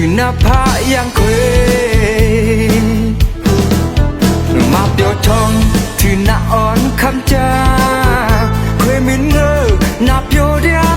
去哪怕阳亏，马标通去哪安看家，亏明儿那标掉。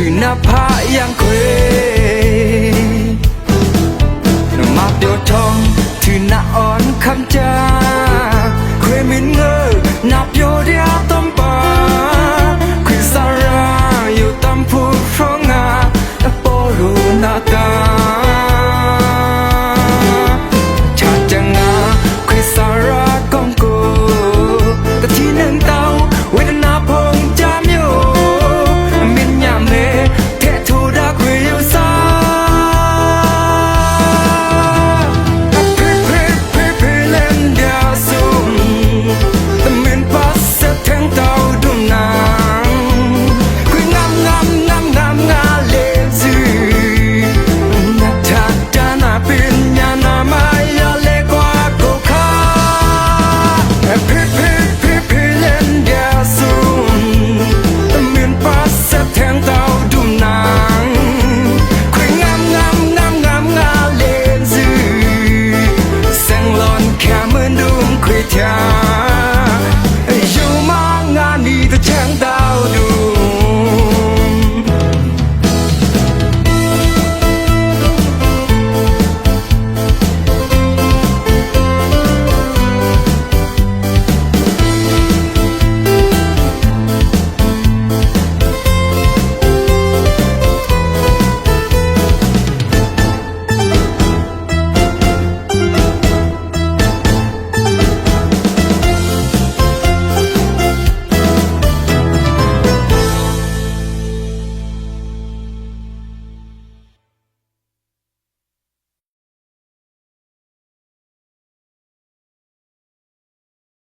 คือหน้าผายังเคว้